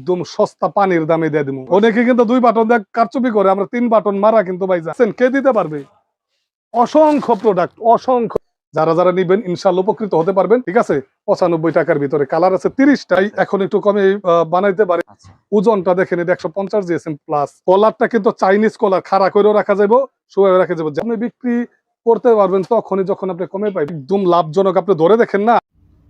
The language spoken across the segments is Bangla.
একদম সস্তা পানির দামে দিয়ে দিব অনেকে কিন্তু দুই বাটন দেখ কারচুপি করে আমরা তিন বাটন মারা কিন্তু ভাই যাচ্ছেন কে দিতে পারবে? অসংখ্য প্রোডাক্ট অসংখ্য। যারা যারা নিবেন ইনশাল্লাহ উপকৃত হতে পারবেন ঠিক আছে? পঁচানব্বই টাকার ভিতরে কালার আছে তিরিশটাই এখন একটু কমে বানাইতে পারে। আচ্ছা। ওজনটা দেখেন এটা একশো পঞ্চাশ জিএসএম প্লাস কলারটা কিন্তু চাইনিজ কলার খাড়া করেও রাখা যাবে শুয়ে রাখা যাবে আপনি বিক্রি করতে পারবেন তখনই যখন আপনি কমে পাইবেন। একদম লাভজনক আপনি ধরে দেখেন না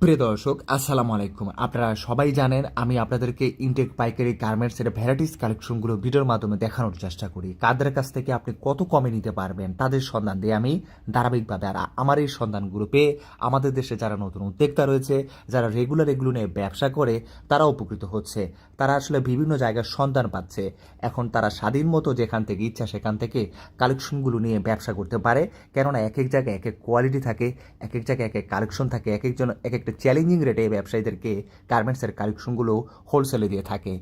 প্রিয় দর্শক, আসসালামু আলাইকুম। আপনারা সবাই জানেন, আমি আপনাদেরকে ইনটেক পাইকারি গার্মেন্টসের ভ্যারাইটিস কালেকশনগুলো ভিডিওর মাধ্যমে দেখানোর চেষ্টা করি। কাদের কাছ থেকে আপনি কত কমে নিতে পারবেন, তাদের সন্ধান দিয়ে আমি ধারাবাহিকভাবে আর আমার এই সন্ধানগুলো পেয়ে আমাদের দেশে যারা নতুন উদ্যোক্তা রয়েছে, যারা রেগুলার এগুলো নিয়ে ব্যবসা করে, তারা উপকৃত হচ্ছে। তারা আসলে বিভিন্ন জায়গার সন্ধান পাচ্ছে। এখন তারা স্বাধীন মতো যেখান থেকে ইচ্ছা সেখান থেকে কালেকশনগুলো নিয়ে ব্যবসা করতে পারে। কেননা এক এক জায়গায় এক এক কোয়ালিটি থাকে, এক এক জায়গায় এক এক কালেকশন থাকে, এক একজন এক একটা চ্যালেঞ্জিং রেটে ব্যবসায়ীদেরকে গার্মেন্টসের কালেকশনগুলো হোলসেলে দিয়ে থাকে।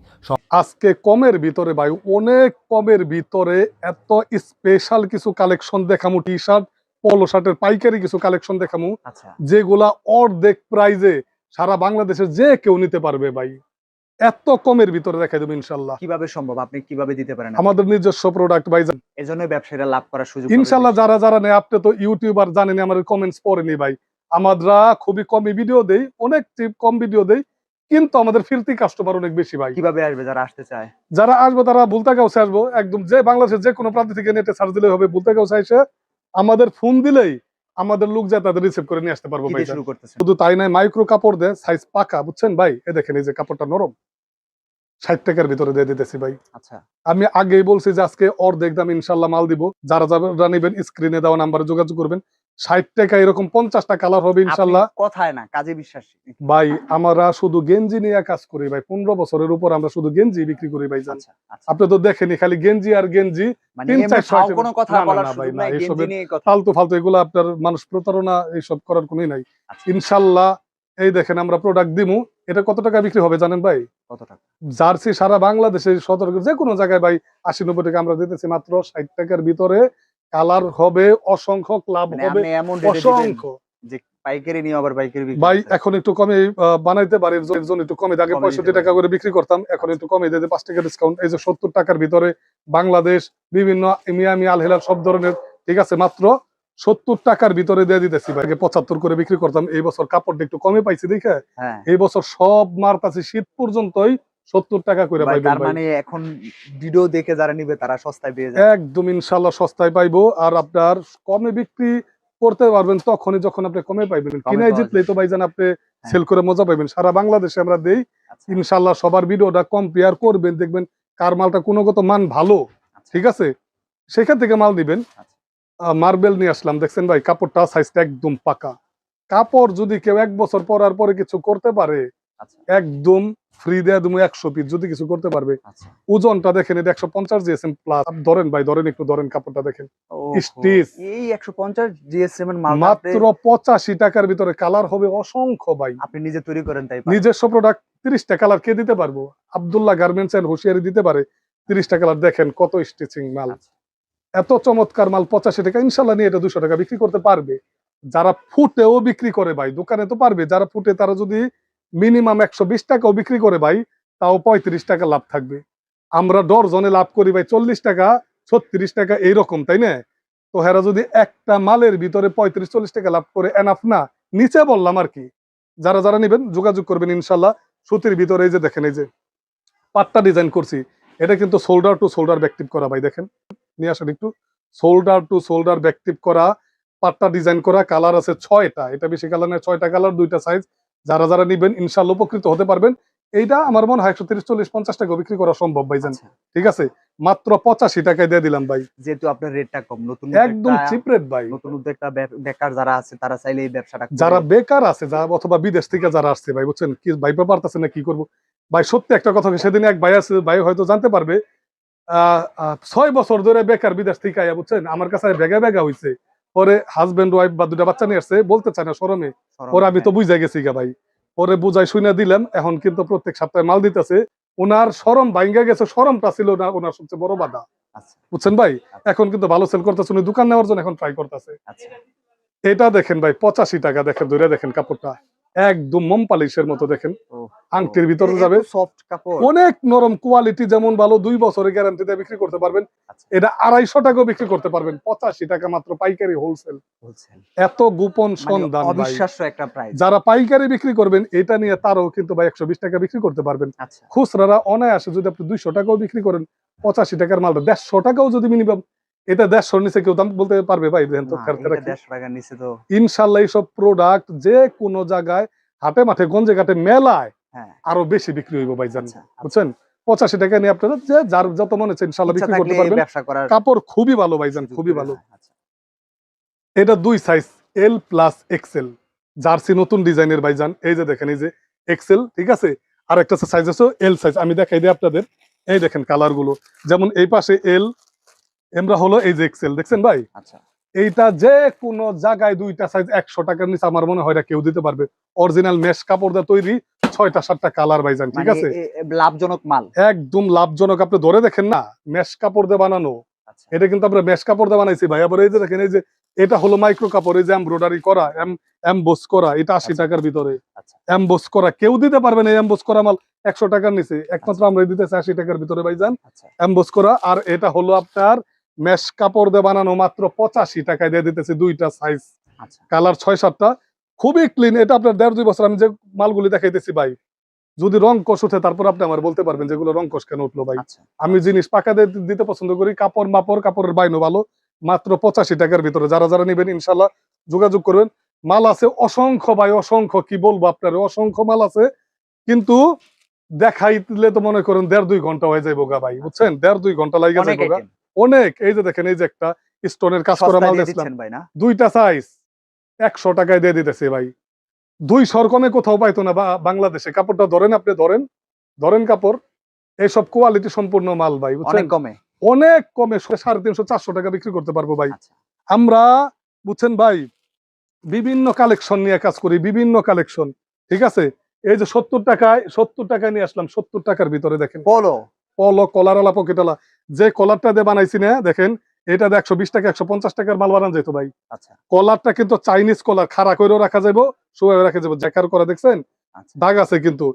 আজকে কমের ভিতরে ভাই অনেক কমের ভিতরে এত স্পেশাল কিছু কালেকশন দেখামু টি শার্ট পলো শার্টের পাইকারি কিছু কালেকশন দেখামু আচ্ছা। যেগুলা অর্ধেক প্রাইজে সারা বাংলাদেশের যে কেউ নিতে পারবে ভাই। এত কমের ভিতরে দেখাই দেবো ইনশাল্লাহ। কীভাবে সম্ভব? আপনি কীভাবে দিতে পারেন আমাদের? নিজস্ব প্রোডাক্ট ভাই এজন্য ব্যবসায়ীরা লাভ করার সুযোগ ইনশাল্লাহ যারা যারা নেই আপনি তো ইউটিউবার জানেন আমার কমেন্টস পড়েনি ভাই। আমরা খুবই কমই ভিডিও দেই অনেক টিপ কম ভিডিও দেই কিন্তু আমাদের ফিরতি কাস্টমার অনেক বেশি ভাই। কীভাবে আসবে যারা আসতে চায়? যারা আসব তারা ভুলতা গাউসে আসব একদম যে বাংলাদেশের যে কোনো প্রান্ত থেকে নেটে সার্চ দিলে হবে ভুলতা গাউসে এসে আমাদের ফোন দিলেই আমাদের লোক যায় তাদের রিসিভ করে নিয়ে আসতে পারব ভাই শুধু তাই নয় মাইক্রো কাপড় দেয় সাইজ পাকা বুঝছেন ভাই? এ দেখেন এই যে কাপড়টা নরম ষাট টাকার ভিতরে দিয়ে দিতেছি ভাই। আচ্ছা। আমি আগেই বলছি যে আজকে অর্ধেক দাম ইনশাল্লাহ মাল দিব। যারা যারা নিবেন স্ক্রিনে দেওয়া নাম্বারে যোগাযোগ করবেন। ষাট টাকা এরকম পঞ্চাশটা কালার হবে ইনশাল্লাহ। কথায় না কাজে বিশ্বাসী। ভাই আমরা শুধু গেঞ্জি নিয়ে কাজ করি ভাই। পনেরো বছরের উপর আমরা শুধু গেঞ্জি বিক্রি করি ভাই জান। আচ্ছা আচ্ছা। আপনি তো দেখেনি খালি গেঞ্জি আর গেঞ্জি মানে তিন চারশো কোনো ফালতু ফালতু এগুলো আপনার মানুষ প্রতারণা এইসব করার কোনোই নাই। আচ্ছা, ইনশাল্লাহ এই দেখেন আমরা প্রোডাক্ট দিমু। এটা কত টাকা বিক্রি হবে জানেন ভাই? কত টাকা? জার্সি সারা বাংলাদেশে সতর্ক যে কোনো জায়গায় ভাই আশি নব্বই টাকা আমরা দিতেছি মাত্র ষাট টাকার ভিতরে। কালার হবে অসংখ্য লাভ মানে হবে অসংখ্য। পাইকারি নিয়ে আবার পাইকারি ভাই এখন একটু কমে বানাইতে পারি এর জন্য- একটু কমে আগে পঁয়ষট্টি টাকা করে বিক্রি করতাম এখন একটু কমে দিয়ে পাঁচ টাকা ডিসকাউন্ট এই যে সত্তর টাকার ভিতরে বাংলাদেশ বিভিন্ন মিয়ামি আল হেলাল সব ধরনের ঠিক আছে মাত্র সত্তর টাকার ভিতরে দিয়ে দিতেছি ভাই। পঁচাত্তর করে বিক্রি করতাম এই বছর কাপড়টা একটু কমে পাইছি দেখে? হ্যাঁ। এই বছর সব মার্কাছে শীত পর্যন্তই সত্তর টাকা করে তার মানে এখন ভিডিও দেখে যারা নিবে তারা সস্তায় পেয়ে যাবে। একদম ইনশাল্লাহ সস্তায় পাইবো। আর আপনার কমে বিক্রি করতে পারবেন তখনই যখন আপনি কমে পাইবেন। কিনাই জিতলেই তো ভাইজান আপনি হ্যাঁ। সেল করে মজা পাইবেন। সারা বাংলাদেশে আমরা দেই আচ্ছা, ইনশাল্লাহ সবার ভিডিওটা কম্পেয়ার করবেন দেখবেন কার মালটা গুণগত মান ভালো। আচ্ছা। ঠিক আছে? সেখান থেকে মাল দিবেন। আচ্ছা। মার্বেল নিয়ে আসলাম। দেখছেন ভাই কাপড়টা সাইজটা একদম পাকা। কাপড় যদি কেউ এক বছর পরার পরে কিছু করতে পারে আচ্ছা একদম ফ্রি দেয়া তুমি একশো পিস যদি কিছু করতে পারবে। আচ্ছা। ওজনটা দেখেন এটা একশো পঞ্চাশ জিএসএম প্লাস ধরেন ভাই ধরেন একটু ধরেন কাপড়টা দেখেন। ওহো, এই একশো পঞ্চাশ জিএসএম মাত্র পঁচাশি টাকার ভিতরে কালার হবে অসংখ্য ভাই। আপনি নিজে তৈরি করেন তাই নিজস্ব প্রোডাক্ট তিরিশটা কালার কে দিতে পারব? আবদুল্লাহ গার্মেন্টস এন্ড হুশিয়ারি দিতে পারে। তিরিশটা কালার দেখেন কত স্টিচিং মাল। আচ্ছা। এত চমৎকার মাল পঁচাশি টাকা ইনশাল্লাহ নিয়ে এটা দুশো টাকা বিক্রি করতে পারবে। যারা ফুটেও বিক্রি করে ভাই দোকানে তো পারবে। যারা ফুটে তারা যদি মিনিমাম একশো বিশ টাকাও বিক্রি করে ভাই, তাও পঁয়ত্রিশ টাকা লাভ থাকবে। আমরা ডরজনে লাভ করি ভাই চল্লিশ টাকা, ছত্রিশ টাকা এইরকম, তাই না? তো হেরা যদি একটা মালের ভিতরে পঁয়ত্রিশ, চল্লিশ টাকা লাভ করে এনাফ না, নিচে বললাম আর কি। যারা যারা নেবেন, যোগাযোগ করবেন ইনশাল্লাহ। সুতির ভিতরে এই যে দেখেন, এই যে পাট্টা ডিজাইন করছি, এটা কিন্তু শোল্ডার টু শোল্ডার ব্যাকটিভ করা ভাই, দেখেন। নিয়ে আসেন একটু। শোল্ডার টু শোল্ডার ব্যাকটিভ করা, পাট্টা ডিজাইন করা কালার আছে ছয়টা, এটা বেশি কালার নেই ছয়টা কালার দুইটা সাইজ যারা যারা নিবেন ইনশাল্লাহ উপকৃত হতে পারবেন। এইটা আমার মনে হয় একশো তিরিশ চল্লিশ পঞ্চাশ টাকা বিক্রি করা সম্ভব ভাইজান। আচ্ছা, ঠিক আছে? মাত্র পঁচাশি টাকায় দিয়ে দিলাম ভাই। যেহেতু আপনার রেটটা কম নতুন একদম চিপ রেট ভাই। নতুন উদ্যোক্তা বেকার যারা আছে তারা চাইলে এই ব্যবসাটা যারা বেকার আছে যারা অথবা বিদেশ থেকে যারা আসছে ভাই বুঝছেন? কি ভাই পারতেছে না কি করব? ভাই সত্যি একটা কথা সেদিন এক ভাই আছে ভাই হয়তো জানতে পারবে আহ, ছয় বছর ধরে বেকার বিদেশ থেকে আইয়া বুঝছেন? আমার কাছে বেগা বেগা হইছে। পরে হাজবেন্ড ওয়াইফ বা দুটা বাচ্চা নিয়ে আসছে বলতে চায় না সরমে। পরে আমি তো হ্যাঁ। বুঝাই গেছি গা ভাই। পরে বুঝাই শুনে দিলাম এখন কিন্তু প্রত্যেক সপ্তাহে মাল দিতেছে। ওনার সরম ভাঙ্গা গেছে সরমটা ছিল না ওনার সবচেয়ে বড় বাধা। আচ্ছা। বুঝছেন ভাই? এখন কিন্তু ভালো সেল করতেছে উনি দোকান নেওয়ার জন্য এখন ট্রাই করতেছে। আচ্ছা। এটা দেখেন ভাই পঁচাশি টাকা দেখেন ধরে দেখেন কাপড়টা। একদম মোম পালিশের মতো দেখেন। আংটির ভিতরে যাবে। সফট কাপড়। অনেক নরম কোয়ালিটি যেমন ভালো দুই বছরের গ্যারান্টিতে বিক্রি করতে পারবেন। আচ্ছা। এটা আড়াইশো টাকাও বিক্রি করতে পারবেন। পঁচাশি টাকা মাত্র পাইকারি হোলসেল এত গোপন মানে সন্ধান একটা প্রাইস যারা পাইকারি বিক্রি করবেন এটা নিয়ে তারও কিন্তু ভাই একশো বিশ টাকা বিক্রি করতে পারবেন। আচ্ছা। খুচরারা অনায়াসে যদি আপনি দুইশো টাকাও বিক্রি করেন পঁচাশি টাকার মালটা দেড়শো টাকাও যদি মিনিমাম এটা দেড়শোর নিচে কেউ দাম বলতে পারবে ভাই দেখেন তো নিচে ইনশাল্লাহ এইসব প্রোডাক্ট যে কোনো জায়গায় হাটে মাঠে গঞ্জে ঘাটে মেলায় হ্যাঁ। আরও বেশি বিক্রি হইব ভাই জান আচ্ছা বুঝছেন? পঁচাশি টাকা নিয়ে আপনারা যে যার যত মনে হচ্ছে ইনশাল্লাহ বিক্রি করতে পারবেন। কাপড় খুবই ভালো ভাইজান খুবই ভালো। আচ্ছা। এটা দুই size L plus XL jersey নতুন ডিজাইনের ভাইজান এই যে দেখেন এই যে এক্সেল ঠিক আছে? আর একটা সাইজ আছে এল সাইজ আমি দেখাই দিই আপনাদের। এই দেখেন কালারগুলো যেমন এই পাশে এল এমরা হলো এই যে এক্সেল দেখছেন ভাই? আচ্ছা। এইটা যে কোনো জায়গায় দুইটা সাইজ একশো টাকার নিচে আমার মনে হয় না কেউ দিতে পারবে। অরিজিনাল মেশ কাপড় দিয়ে তৈরি ছয়টা সাতটা কালার ভাইজান ঠিক মানে আছে? লাভজনক মাল। একদম লাভজনক আপনি ধরে দেখেন না মেশ কাপড় দিয়ে বানানো। আচ্ছা। এটা কিন্তু আমরা মেশ কাপড় দিয়ে বানাইছি ভাই। আবার এই যে দেখেন এই যে এটা হলো মাইক্রো কাপড় এই যে এমব্রয়ডারি করা এম এমবোস করা এটা আশি আচ্ছা। টাকার ভিতরে। আচ্ছা। এমবোস করা কেউ দিতে পারবে না এমবোস করা মাল একশো টাকার নিচে। একমাত্র আমরা দিতেছি আশি টাকার ভিতরে ভাইজান। আচ্ছা। এমবোস করা আর এটা হলো আপনার মেশ কাপড় দিয়ে বানানো মাত্র পঁচাশি টাকায় দিয়ে দিতেছি দুইটা সাইজ আচ্ছা। কালার ছয় সাতটা। খুবই ক্লিন এটা আপনার দেড় দুই বছর আমি যে মালগুলি দেখাইতেছি ভাই যদি রং কষ উঠে তারপর আপনি আমার বলতে পারবেন যেগুলো রং কষ কেন উঠল ভাই। আচ্ছা। আমি জিনিস পাকা দিতে পছন্দ করি কাপড় মাপড় কাপড়ের বাইনো ভালো মাত্র পঁচাশি টাকার ভিতরে। যারা যারা নেবেন ইনশাল্লাহ যোগাযোগ করবেন। মাল আছে অসংখ্য ভাই অসংখ্য কি বলব আপনার অসংখ্য মাল আছে। কিন্তু দেখাইলে তো মনে করেন দেড় দুই ঘণ্টা হয়ে যাইব গা ভাই বুঝছেন? দেড় দুই ঘণ্টা লাগে অনেক যাইব গা। item। অনেক এই যে দেখেন এই যে একটা স্টোনের কাজ করা মাল দিয়ে দিচ্ছেন ভাই না? দুইটা সাইজ একশো টাকায় দিয়ে দিতেছে ভাই। দুই কমে কোথাও পাইতো না বা- বাংলাদেশে। কাপড়টা ধরেন আপনি ধরেন ধরেন কাপড় এইসব কোয়ালিটি সম্পূর্ণ মাল ভাই বুঝছেন? অনেক কমে? অনেক কমে সাড়ে তিনশো চারশো টাকা বিক্রি করতে পারব ভাই। আচ্ছা। আমরা বুঝছেন ভাই বিভিন্ন কালেকশন নিয়ে কাজ করি বিভিন্ন কালেকশন ঠিক আছে? এই যে সত্তর টাকায় সত্তর টাকায় নিয়ে আসলাম সত্তর টাকার ভিতরে দেখেন। পলো পলো কলারওয়ালা পকেটওয়ালা যে কলারটা দিয়ে বানাইছি না দেখেন এটা একশো বিশ টাকা একশো পঞ্চাশ টাকার মাল বানান যেত ভাই। আচ্ছা। কলারটা কিন্তু চাইনিজ কলার খাড়া করেও রাখা যাব শুয়ে রাখা যাব জ্যাকার করা দেখছেন? আচ্ছা। দাগ আছে কিন্তু।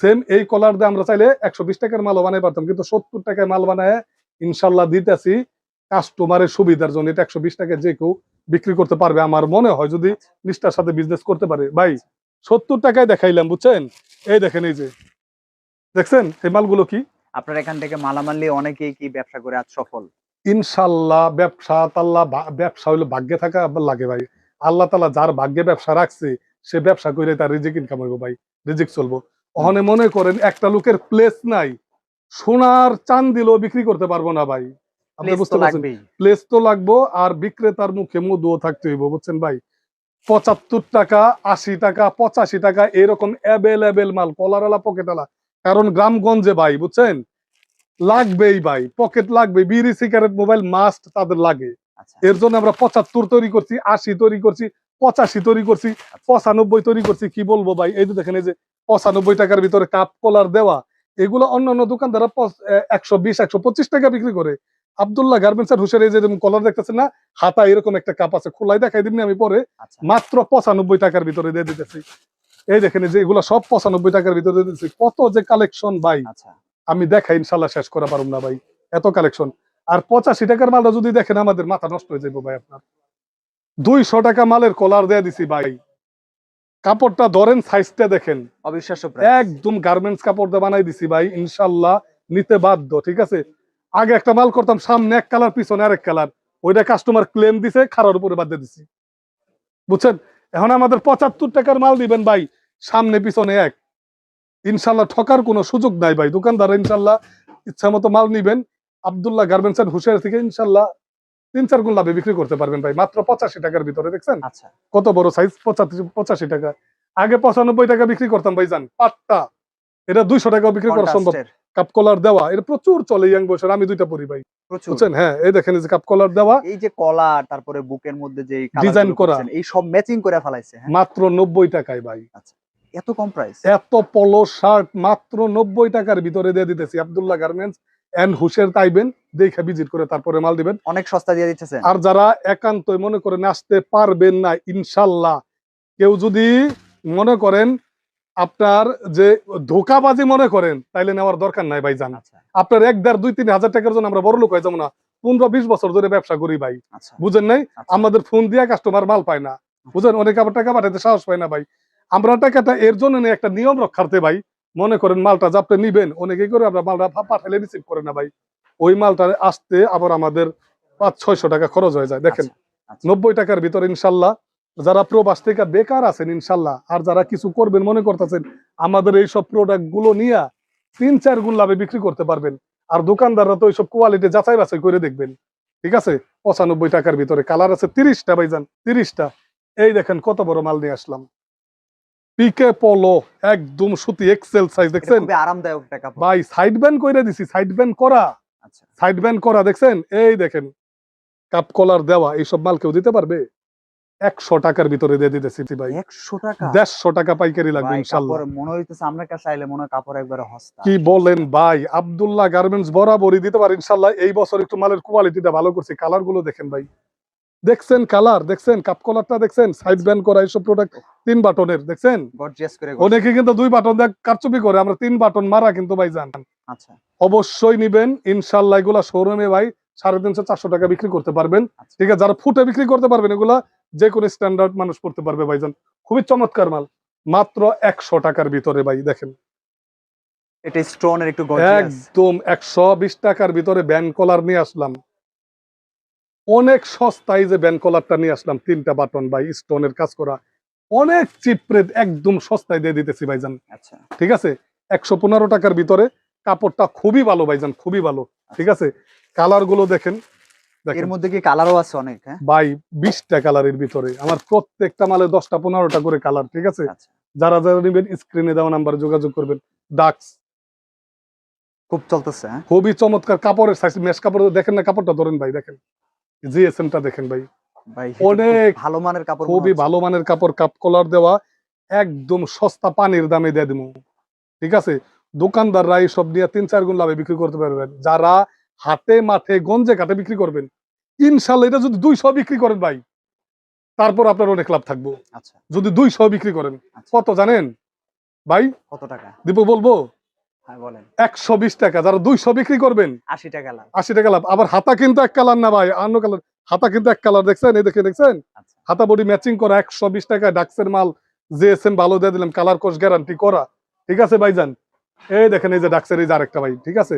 সেম এই কলার দিয়ে আমরা চাইলে একশো বিশ টাকার মালও বানাই পারতাম কিন্তু সত্তর টাকায় মাল বানায় ইনশাল্লাহ দিতেছি কাস্টমারের সুবিধার জন্য। এটা একশো বিশ টাকায় যে কেউ বিক্রি করতে পারবে আমার মনে হয় যদি নিষ্ঠার সাথে বিজনেস করতে পারে। ভাই সত্তর টাকায় দেখাইলাম বুঝছেন? এই দেখেন এই যে। দেখছেন? এই মালগুলো কি? আপনার এখান থেকে মালামাল নিয়ে অনেকেই কি ব্যবসা করে আজ সফল? ইনশাল্লাহ ব্যবসা তাল্লাহ ব্যবসা হইলে ভাগ্যে থাকা লাগে ভাই। আল্লাহ তালা যার ভাগ্যে ব্যবসা রাখছে সে ব্যবসা করে তার রিজিক ইনকাম হইব ভাই রিজিক চলবো। ওখানে মনে করেন একটা লোকের প্লেস নাই সোনার চান দিলেও বিক্রি করতে পারব না ভাই। আপনি বুঝতে পারছেন? প্লেস তো লাগবো আর বিক্রেতার মুখে মধুও থাকতে হইব বুঝছেন ভাই? পঁচাত্তর টাকা আশি টাকা পঁচাশি টাকা এরকম অ্যাভেলেবেল মাল কলারালা পকেটালা কারণ গ্রামগঞ্জে ভাই বুঝছেন? লাগবেই ভাই পকেট লাগবে বিড়ি সিগারেট মোবাইল মাস্ট তাদের লাগে। আচ্ছা। এর জন্য আমরা পঁচাত্তর তৈরি করছি আশি তৈরি করছি পঁচাশি তৈরি করছি পঁচানব্বই তৈরি করছি কি বলব ভাই? এই যে দেখেন এই যে পঁচানব্বই টাকার ভিতরে কাপ কলার দেওয়া এগুলো অন্যান্য দোকানদাররা একশো বিশ একশো পঁচিশ টাকা বিক্রি করে। আবদুল্লাহ গার্মেন্টস আর হুসের এই যে কলার দেখতেছেন না হাতা এরকম একটা কাপ আছে খোলাই দেখাই দিবনি আমি পরে। আচ্ছা। মাত্র পঁচানব্বই টাকার ভিতরে দিয়ে দিতেছি। এই দেখেন যে এগুলো সব পঁচানব্বই টাকার ভিতরে দিতেছি কত যে কালেকশন ভাই। আচ্ছা। আমি দেখাই ইনশাল্লাহ শেষ করা পারুম না ভাই। এত কালেকশন আর পঁচাশি টাকার মালটা যদি দেখেন আমাদের মাথা নষ্ট হয়ে যাব ভাই আপনার। দুইশো টাকা মালের কলার দিয়ে দিছি ভাই। কাপড়টা ধরেন সাইজটা দেখেন। অবিশ্বাস্য একদম গার্মেন্টস কাপড় দিয়ে বানাই দিছি ভাই ইনশাল্লাহ নিতে বাধ্য ঠিক আছে? আগে একটা মাল করতাম সামনে এক কালার পিছনে আরেক কালার ওইটা কাস্টমার ক্লেম দিছে খারার উপরে বাদ দিয়ে দিছি। বুঝছেন? এখন আমাদের পঁচাত্তর টাকার মাল দিবেন ভাই সামনে পিছনে এক। ইনশাল্লাহ ঠকার কোনো সুযোগ নাই ভাই। দোকানদার ইনশাল্লাহ ইচ্ছা মতো মাল নিবেন। আবদুল্লাহ গার্মেন্টস এন্ড হুশিয়ার থেকে ইনশাল্লাহ তিন চার গুণ লাভে বিক্রি করতে পারবেন ভাই। মাত্র পঁচাশি টাকার ভিতরে দেখছেন? আচ্ছা। কত বড় সাইজ পঁচাশি পঁচাশি টাকা। আগে পঁচানব্বই টাকা বিক্রি করতাম ভাই জান। পাটটা। এটা দুইশো টাকা বিক্রি করা সম্ভব। কাপ কলার দেওয়া এটা প্রচুর চলে ইয়াং বয়সের আমি দুইটা পরি ভাই। বুঝছেন? হ্যাঁ এই দেখেন এই যে কাপ কলার দেওয়া। এই যে কলার তারপরে বুকের মধ্যে যে Design করা। এই সব ম্যাচিং করে ফেলাইছে হ্যাঁ? মাত্র নব্বই টাকায় ভাই। এত কম প্রাইস এত পলো শার্ট মাত্র নব্বই টাকার ভিতরে দিয়ে দিতেছি। আবদুল্লাহ গার্মেন্টস এন্ড হুশের তাইবেন দেখে ভিজিট করে তারপরে মাল দিবেন। অনেক সস্তা দিয়ে দিচ্ছেন আর যারা একান্তই মনে করেন আসতে পারবেন না ইনশাল্লাহ। কেউ যদি মনে করেন আপনার যে ধোকাবাজি মনে করেন তাইলে নেওয়ার দরকার নাই ভাই জান আচ্ছা। আপনার এক দেড় দুই তিন হাজার টাকার জন্য আমরা বড় লোক হয়ে যাব না। পনেরো বিশ বছর ধরে ব্যবসা করি ভাই। আচ্ছা। বুঝেন নাই? আচ্ছা। আমাদের ফোন দিয়ে কাস্টমার মাল পায় না। বুঝেন? অনেকে আবার টাকা পাঠাতে সাহস পায় না ভাই। আমরা টাকাটা এর জন্য নিয়ে একটা নিয়ম রক্ষার্থে ভাই মনে করেন মালটা যে আপনি নিবেন অনেকেই করে আমরা মালটা পাঠালে রিসিভ করে না ভাই। ওই মালটা আসতে আবার আমাদের পাঁচ ছয়শো টাকা খরচ হয়ে যায় দেখেন। নব্বই টাকার ভিতরে ইনশাল্লাহ যারা প্রবাস থেকে বেকার আছেন ইনশাল্লাহ আর যারা কিছু করবেন মনে করতেছেন আমাদের এই সব প্রোডাক্টগুলো নিয়ে তিন চার গুণ লাভে বিক্রি করতে পারবেন। আর দোকানদাররা তো এইসব কোয়ালিটি যাচাই বাছাই করে দেখবেন। ঠিক আছে? পঁচানব্বই টাকার ভিতরে কালার আছে তিরিশটা ভাইজান তিরিশটা। এই দেখেন কত বড় মাল নিয়ে আসলাম। পিকে পলো একদম সুতি এক্সেল সাইজ দেখছেন? আরামদায়ক ভাই সাইড ব্যান্ড করে দিছি সাইড ব্যান্ড করা। আচ্ছা। সাইড ব্যান্ড করা দেখছেন? এই দেখেন কাপ কলার দেওয়া এইসব মাল কেউ দিতে পারবে? একশো টাকার ভিতরে দিয়ে দিতেছি ভাই একশো টাকা? দেড়শো টাকা পাইকারি লাগবে ইনশাল্লাহ। মনে হইতেছে আপনার কাছে আইলে মনে কাপড় একবারে হস্তা কি বলেন ভাই আব্দুল্লাহ গার্মেন্টস বরাবরই দিতে পারে ইনশাল্লাহ। এই বছর একটু মালের কোয়ালিটিটা ভালো করছি কালারগুলো দেখেন ভাই। দেখছেন কালার দেখছেন কাপ কলারটা দেখছেন? সাইড ব্যান্ড করা এইসব প্রোডাক্ট তিন বাটনের দেখছেন? অনেকে কিন্তু দুই বাটন দেখ কারচুপি করে আমরা তিন বাটন মারা কিন্তু ভাই জান আচ্ছা। অবশ্যই নিবেন ইনশাল্লাহ এগুলা শোরুমে ভাই সাড়ে তিনশো চারশো টাকা বিক্রি করতে পারবেন। আচ্ছা। ঠিক আছে যারা ফুটে বিক্রি করতে পারবেন এগুলা যে কোনো স্ট্যান্ডার্ড মানুষ করতে পারবে ভাইজান। খুবই চমৎকার মাল। মাত্র একশো টাকার ভিতরে ভাই দেখেন। এটা স্টোনের একটু একদম একশো বিশ টাকার ভিতরে ব্যান কলার নিয়ে আসলাম। অনেক সস্তায় যে ব্যান কলারটা নিয়ে আসলাম তিনটা বাটন ভাই স্টোনের কাজ করা। অনেক চিপ রেট একদম সস্তায় দিয়ে দিতেছি ভাইজান। আচ্ছা। ঠিক আছে? একশো পনেরো টাকার ভিতরে কাপড়টা খুবই ভালো ভাইজান খুবই ভালো। ঠিক আছে? কালারগুলো দেখেন। এর মধ্যে কি কালারও আছে অনেক হ্যাঁ? ভাই বিশটা কালারের ভিতরে। আমার প্রত্যেকটা মালে দশটা পনেরোটা করে কালার ঠিক আছে? আচ্ছা। যারা যারা নেবেন স্ক্রিনে দেওয়া নাম্বার যোগাযোগ করবেন। ডাক্স খুব চলতেছে হ্যাঁ? খুবই চমৎকার কাপড়ের সাইজ মেশ কাপড় দেখেন না কাপড়টা ধরেন ভাই দেখেন। জিএসএম টা দেখেন ভাই। অনেক ভালো মানের কাপড় খুবই ভালো মানের কাপড় কাপ কলার দেওয়া একদম সস্তা পানির দামে দিয়ে দিব ঠিক আছে? দোকানদাররা এইসব নিয়ে তিন চার গুণ লাভে বিক্রি করতে পারবেন। যারা হাটে মাঠে গঞ্জে কাটে বিক্রি করবেন। ইনশাল্লাহ এটা যদি দুইশো বিক্রি করেন ভাই তারপর আপনার অনেক লাভ থাকব। আচ্ছা। যদি দুইশো বিক্রি করেন আচ্ছা। কত জানেন? ভাই কত টাকা? দীপ বলব? হ্যাঁ বলেন। একশো বিশ টাকা যারা দুইশো বিক্রি করবেন আশি টাকা লাভ। আশি টাকা লাভ। আবার হাতা কিন্তু এক কালার না ভাই অন্য কালার হাতা কিন্তু এক কালার দেখছেন? এই দেখে দেখছেন? আচ্ছা। হাতা বডি ম্যাচিং করা একশো বিশ টাকা ডাক্সের মাল জিএসএম ভালো দিয়ে দিলাম কালার কোর্স গ্যারান্টি করা। ঠিক আছে ভাইজান? এই দেখেন এই যে ডাক্সের এই যে আরেকটা ভাই ঠিক আছে?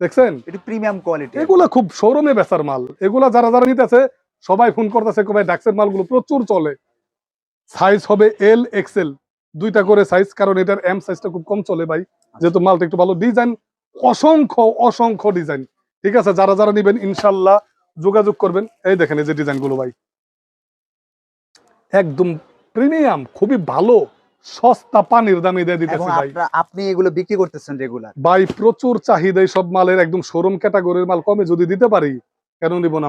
দেখছেন? এটা প্রিমিয়াম কোয়ালিটি এগুলা খুব শোরুমে বেচার মাল। এগুলা যারা যারা নিতেছে সবাই ফোন করতেছে ভাই ডাক্সের মালগুলো? প্রচুর চলে। সাইজ হবে এল এক্সেল দুইটা করে সাইজ কারণ এটার এম সাইজটা খুব কম চলে ভাই। যেহেতু মালটা একটু ভালো ডিজাইন অসংখ্য অসংখ্য ডিজাইন ঠিক আছে যারা যারা নিবেন ইনশাল্লাহ যোগাযোগ করবেন। এই দেখেন এই যে ডিজাইনগুলো ভাই। একদম প্রিমিয়াম খুবই ভালো। সস্তা পানির দামে দিয়ে দিতে দিতেছি ভাই। আপনি এগুলো বিক্রি করতেছেন রেগুলার। ভাই প্রচুর চাহিদা এই সব মালের একদম শোরুম ক্যাটাগরির মাল কমে যদি দিতে পারি কেন নিব না